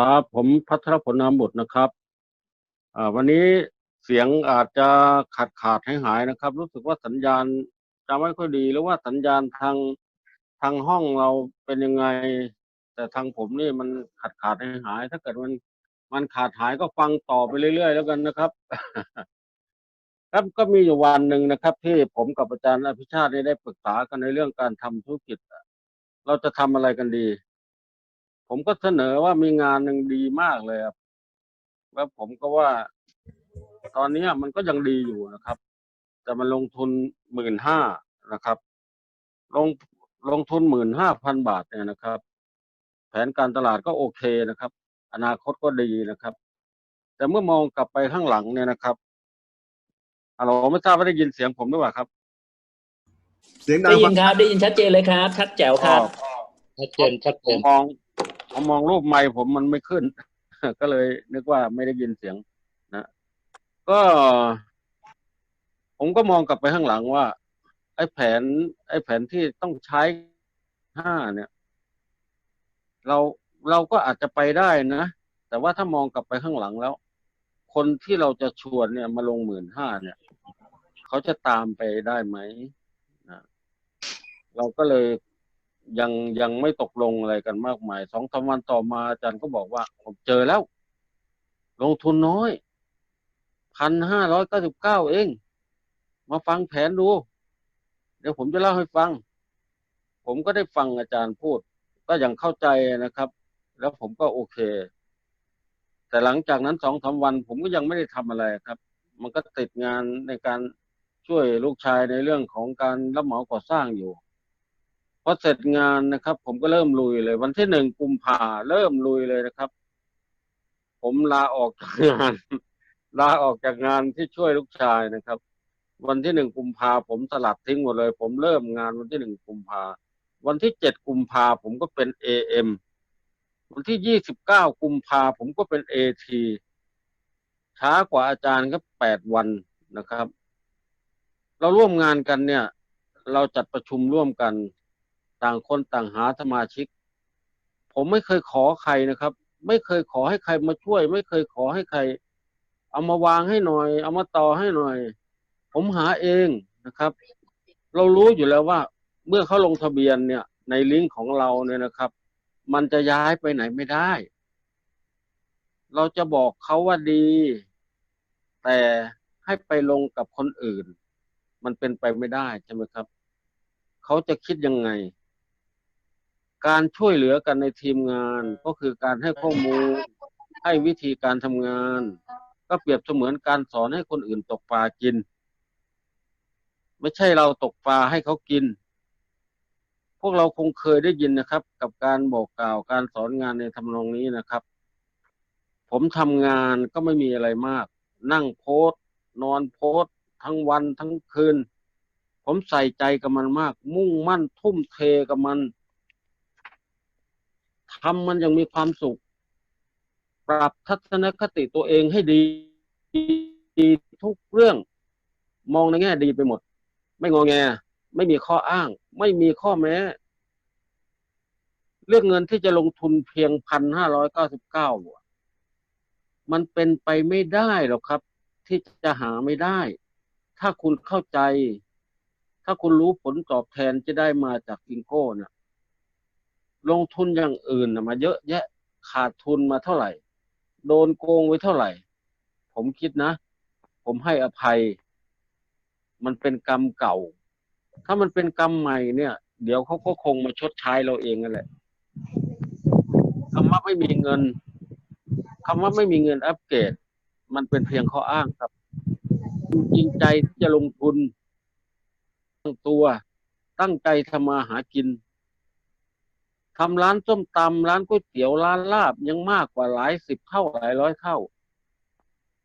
ครับผมพัทรพลนามบุตรนะครับวันนี้เสียงอาจจะขาดขาดหายหายนะครับ รู้สึกว่าสัญญาณจะไม่ค่อยดี หรือว่าสัญญาณทางทางห้องเราเป็นยังไง แต่ทางผมนี่มันขาดขาดหายหาย ถ้าเกิดมันมันขาดหายก็ฟังต่อไปเรื่อย ๆ แล้วกันนะครับ ครับก็มีอยู่วันหนึ่งนะครับ ที่ผมกับอาจารย์อภิชาติได้ปรึกษากันในเรื่องการทำธุรกิจ เราจะทำอะไรกันดี ผมก็เสนอว่ามีงานหนึ่งดีมากเลยครับ แล้วผมก็ว่า ตอนเนี้ยมันก็ยังดีอยู่นะครับ แต่มันลงทุนหมื่นห้านะครับ ลงลงทุนหมื่นห้าพันบาทเนี่ยนะครับ แผนการตลาดก็โอเคนะครับ อนาคตก็ดีนะครับ แต่เมื่อมองกลับไปข้างหลังเนี่ยนะครับฮัลโหลไม่ทราบว่าได้ยินเสียงผมหรือเปล่าครับ เสียงดัได้งยิฟันงครับได้ยินชัดเจนเลยครับ ชัดแจ๋วครับชัดเจนชัดเจผมนมอง ผมมองรูปไมค์ผมมันไม่ขึ้น ก็เลยนึกว่าไม่ได้ยินเสียงนะก็ ผมก็มองกลับไปข้างหลังว่า ไอ้แผน ไอ้แผนที่ต้องใช้ห้าเนี่ย เราเราก็อาจจะไปได้นะ แต่ว่าถ้ามองกลับไปข้างหลังแล้ว คนที่เราจะชวนเนี่ยมาลงหมื่นห้าเนี่ย เขาจะตามไปได้ไหมนะเราก็เลย ยังยังไม่ตกลงอะไรกันมากมายสองสามวันต่อมาอาจารย์ก็บอกว่า ผมเจอแล้ว ลงทุนน้อยพันห้าร้อยเก้าสิบเก้าเอง มาฟังแผนดู เดี๋ยวผมจะเล่าให้ฟัง ผมก็ได้ฟังอาจารย์พูด ก็ยังเข้าใจนะครับ แล้วผมก็โอเค แต่หลังจากนั้นสองสามวัน ผมก็ยังไม่ได้ทำอะไรครับ มันก็ติดงานในการช่วยลูกชายในเรื่องของการรับเหมาก่อสร้างอยู่ พอเสร็จงานนะครับ ผมก็เริ่มลุยเลย วันที่หนึ่งกุมภาเริ่มลุยเลยนะครับ ผมลาออกจากงาน ลาออกจากงานที่ช่วยลูกชายนะครับ วันที่หนึ่งกุมภาผมสลัดทิ้งหมดเลย ผมเริ่มงานวันที่หนึ่งกุมภาวันที่เจ็ดกุมภาผมก็เป็นเอเอ็มวันที่ยี่สิบเก้ากุมภาผมก็เป็นเอทีช้ากว่าอาจารย์ก็แปดวันนะครับ เราร่วมงานกันเนี่ย เราจัดประชุมร่วมกัน ต่างคนต่างหาสมาชิก ผมไม่เคยขอใครนะครับ ไม่เคยขอให้ใครมาช่วย ไม่เคยขอให้ใคร เอามาวางให้หน่อย เอามาต่อให้หน่อย ผมหาเองนะครับ เรารู้อยู่แล้วว่า เมื่อเขาลงทะเบียนเนี่ย ในลิงก์ของเราเนี่ยนะครับ มันจะย้ายไปไหนไม่ได้ เราจะบอกเขาว่าดี แต่ให้ไปลงกับคนอื่น มันเป็นไปไม่ได้ใช่ไหมครับ เขาจะคิดยังไง การช่วยเหลือกันในทีมงานก็คือการให้ข้อมูล ให้วิธีการทำงาน ก็เปรียบเสมือนการสอนให้คนอื่นตกปลากิน ไม่ใช่เราตกปลาให้เขากิน พวกเราคงเคยได้ยินนะครับ กับการบอกกล่าวการสอนงานในทำนองนี้นะครับ ผมทำงานก็ไม่มีอะไรมาก นั่งโพสต์นอนโพสต์ทั้งวันทั้งคืน ผมใส่ใจกับมันมาก มุ่งมั่นทุ่มเทกับมัน ทำมันยังมีความสุข ปรับทัศนคติตัวเองให้ดีดีทุกเรื่อง มองในแง่ดีไปหมด ไม่งอแง ไม่มีข้ออ้าง ไม่มีข้อแม้เรื่องเงินที่จะลงทุนเพียงพันห้าร้อยเก้าสิบเก้าหมันเป็นไปไม่ได้หรอกครับ ที่จะหาไม่ได้ ถ้าคุณเข้าใจ ถ้าคุณรู้ผลตอบแทนจะได้มาจากฟิงโก้นะ ลงทุนอย่างอื่นมาเยอะแยะขาดทุนมาเท่าไหร่ โดนโกงไว้เท่าไหร่ ผมคิดนะ ผมให้อภัย มันเป็นกรรมเก่า ถ้ามันเป็นกรรมใหม่เนี่ย เดี๋ยวเขาก็คงมาชดใช้เราเองนั่นแหละคำว่าไม่มีเงินคำว่าไม่มีเงินอัปเกรดมันเป็นเพียงข้ออ้างครับจริงใจที่จะลงทุนตั้งตัว ตั้งใจทำมาหากิน ทำร้านส้มตำร้านก๋วยเตี๋ยวร้านลาบยังมากกว่าหลายสิบเท่าหลายร้อยเท่า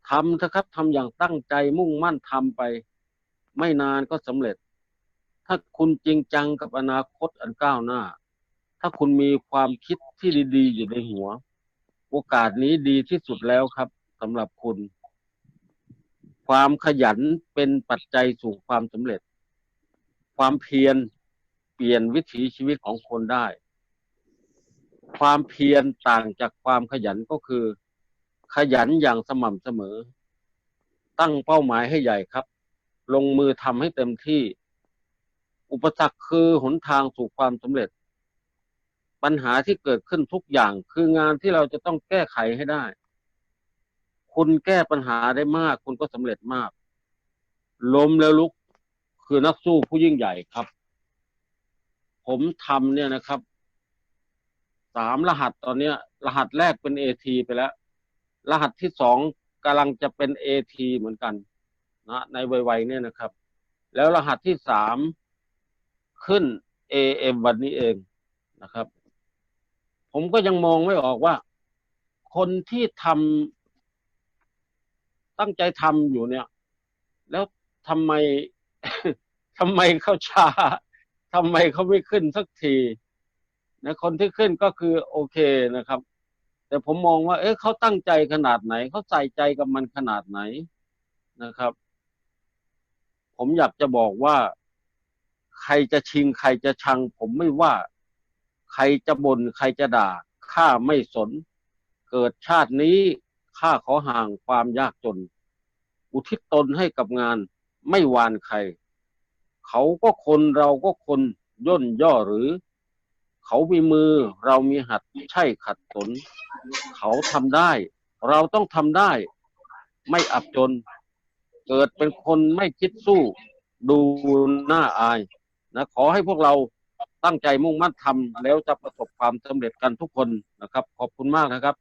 ทำเถอะครับทำอย่างตั้งใจมุ่งมั่นทำไป ไม่นานก็สำเร็จ ถ้าคุณจริงจังกับอนาคตอันก้าวหน้า ถ้าคุณมีความคิดที่ดีๆ อยู่ในหัว โอกาสนี้ดีที่สุดแล้วครับสำหรับคุณ ความขยันเป็นปัจจัยสู่ความสำเร็จ ความเพียรเปลี่ยนวิถีชีวิตของคนได้ ความเพียรต่างจากความขยันก็คือ ขยันอย่างสม่ำเสมอ ตั้งเป้าหมายให้ใหญ่ครับ ลงมือทำให้เต็มที่ อุปสรรคคือหนทางสู่ความสำเร็จ ปัญหาที่เกิดขึ้นทุกอย่างคืองานที่เราจะต้องแก้ไขให้ได้ คุณแก้ปัญหาได้มาก คุณก็สำเร็จมาก ล้มแล้วลุกคือนักสู้ผู้ยิ่งใหญ่ครับ ผมทำเนี่ยนะครับ สามรหัสตอนเนี้ย รหัสแรกเป็นเอทีไปแล้ว รหัสที่สองกำลังจะเป็นเอทีเหมือนกันนะในวัยๆเนี่ยนะครับ แล้วรหัสที่สามขึ้น AM วันนี้เองนะครับ ผมก็ยังมองไม่ออกว่า คนที่ทำตั้งใจทำอยู่เนี่ย แล้วทำไมทำไมเขาช้าทำไมเขาไม่ขึ้นสักที นะคนที่ขึ้นก็คือโอเคนะครับ แต่ผมมองว่า เอ๊ะเขาตั้งใจขนาดไหนเขาใส่ใจกับมันขนาดไหนนะครับ ผมอยากจะบอกว่า ใครจะชิง ใครจะชัง ผมไม่ว่า ใครจะบน่นใครจะด่าข้าไม่สน เกิดชาตินี้ข้าขอห่างความยากจน อุทิศตนให้กับงาน ไม่หวานใคร เขาก็คนเราก็คนย่นย่อหรือ เขามีมือ เรามีหัดใช่ขัดสน เขาทำได้ เราต้องทำได้ ไม่อับจน เกิดเป็นคนไม่คิดสู้ ดูหน้าอายนะขอให้พวกเราตั้งใจมุ่งมั่นทำแล้วจะประสบความสำเร็จกันทุกคนนะครับ ขอบคุณมากนะครับ